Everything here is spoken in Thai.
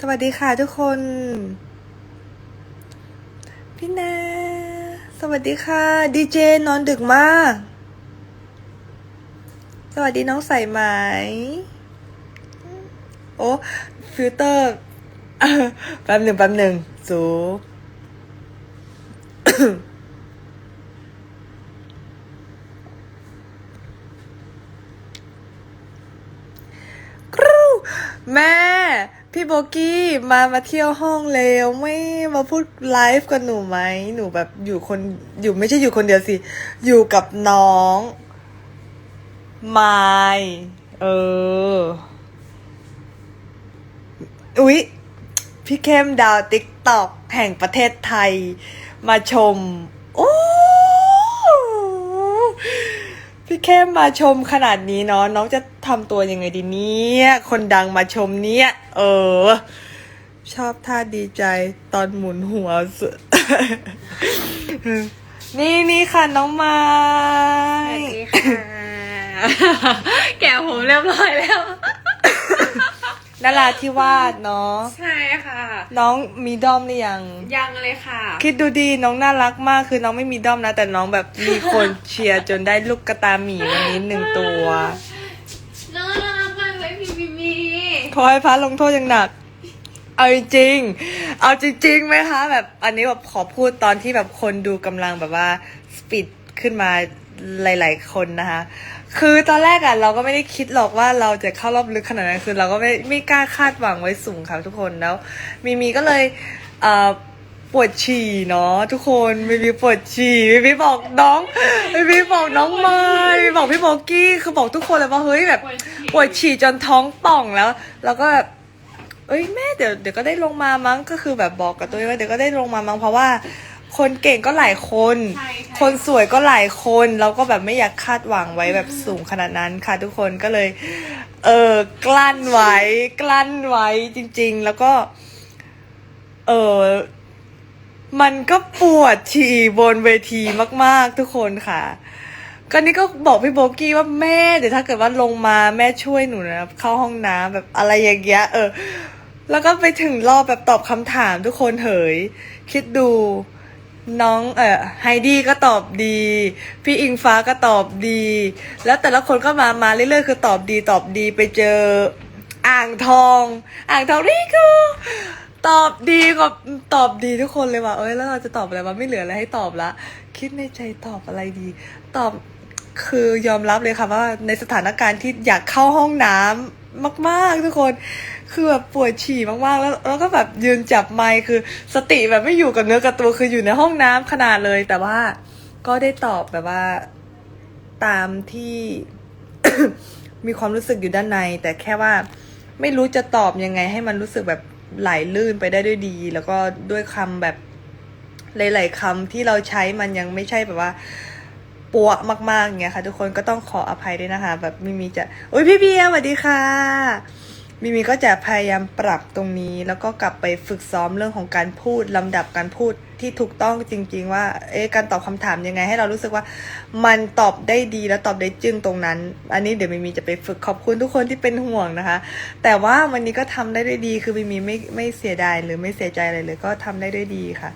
สวัสดีค่ะทุกคน พี่นาสวัสดีค่ะดีเจนอนดึกมาก สวัสดีน้องใส่ไหม โอ้ฟิลเตอร์แป๊บหนึ่งแป๊บหนึ่งสูกรูแม่ พี่โบกี้มามาเที่ยวห้องเร็วไม่มาพูดไลฟ์กับหนูไหมหนูแบบอยู่คนอยู่ไม่ใช่อยู่คนเดียวสิ อยู่กับน้องไมายเออ อุ๊ย พี่เข้มดาวติ๊กตอกแห่งประเทศไทย มาชม โอ้พี่เข้มมาชมขนาดนี้เนาะน้องจะ ทำตัวยังไงดีเนี่ย คนดังมาชมเนี่ย เออ ชอบท่าดีใจตอนหมุนหัวสุด นี่นี่ค่ะน้องไม้ สวัสดีค่ะ แกะผมเรียบร้อยแล้วนาราที่วาดเนาะ ใช่ค่ะ น้องมีด้อมหรือยัง ยังเลยค่ะ คิดดูดีน้องน่ารักมากคือน้องไม่มีด้อมนะ แต่น้องแบบมีคนเชียร์จนได้ลูกกระตาหมีวันนี้หนึ่งตัว น่ารักมากเลยพี่บีบีขอให้พระลงโทษอย่างหนัก เอาจริงๆเอาจริงๆไหมคะ แบบอันนี้แบบขอพูดตอนที่แบบคนดูกำลังแบบว่าสปีดขึ้นมาหลายๆคนนะคะ คือตอนแรกอะเราก็ไม่ได้คิดหรอกว่าเราจะเข้ารอบลึกขนาดนั้น คือเราก็ไม่ไม่กล้าคาดหวังไว้สูงค่ะทุกคนแล้ว มีมีก็เลยเอ่อ ปวดฉี่เนาะทุกคนมีมีปวดฉี่มีมีบอกน้องมีมีบอกน้องไม้มีบอกพี่โบกี้คือบอกทุกคนเลยว่าเฮ้ยแบบปวดฉี่จนท้องป่องแล้ว แล้วก็แบบเอ้ยแม่เดี๋ยวเดี๋ยวก็ได้ลงมามั้งก็คือแบบบอกกับตัวเองว่าเดี๋ยวก็ได้ลงมามั้งเพราะว่า คนเก่งก็หลายคนใช่ใช่คนสวยก็หลายคนเราก็แบบไม่อยากคาดหวังไว้แบบสูงขนาดนั้นค่ะทุกคนก็เลย เออกลั้นไว้ กลั้นไว้จริง ๆ แล้วก็ เออ มันก็ปวดฉี่บนเวทีมากๆทุกคนค่ะก็นี่ก็บอกพี่โบกี้ว่าแม่เดี๋ยวถ้าเกิดว่าลงมาแม่ช่วยหนูนะเข้าห้องน้ำแบบอะไรอย่างเงี้ยเออ แล้วก็ไปถึงรอบแบบตอบคำถามทุกคนเหย คิดดูน้องเออไฮดี้ก็ตอบดี พี่อิงฟ้าก็ตอบดี แล้วแต่ละคนก็มามาเรื่อยๆคือตอบดีตอบดีไปเจอ อ่างทอง อ่างทองริกู ตอบดีกว่าตอบดีทุกคนเลยว่ะเอ้ยแล้วเราจะตอบอะไรวะไม่เหลืออะไรให้ตอบละ คิดในใจตอบอะไรดี ตอบคือยอมรับเลยค่ะว่าในสถานการณ์ที่อยากเข้าห้องน้ำมาก ๆ ทุกคนคือแบบปวดฉี่มากๆ แล้วแล้วก็แบบยืนจับไมค์คือสติแบบไม่อยู่กับเนื้อกับตัวคืออยู่ในห้องน้ำขนาดเลยแต่ว่าก็ได้ตอบแบบว่าตามที่มีความรู้สึกอยู่ด้านใน แต่แค่ว่าไม่รู้จะตอบยังไงให้มันรู้สึกแบบ ไหลลื่นไปได้ด้วยดี แล้วก็ด้วยคำแบบหลาย ๆคำที่เราใช้มันยังไม่ใช่แบบว่าปัวมากๆอย่างเงี้ยค่ะ ทุกคนก็ต้องขออภัยด้วยนะคะ แบบมิมีจะโอ้ยพี่เบียร์สวัสดีค่ะ มิมีก็จะพยายามปรับตรงนี้ แล้วก็กลับไปฝึกซ้อมเรื่องของการพูดลำดับการพูดที่ถูกต้องจริง ๆ ว่า เอ๊ะการตอบคำถามยังไง ให้เรารู้สึกว่ามันตอบได้ดีแล้วตอบได้จึงตรงนั้น อันนี้เดี๋ยวมิมีจะไปฝึกขอบคุณทุกคนที่เป็นห่วงนะคะ แต่ว่าวันนี้ก็ทำได้ด้วยดีคือมิมีไม่ไม่เสียดายหรือไม่เสียใจอะไรเลยก็ทำได้ด้วยดีค่ะ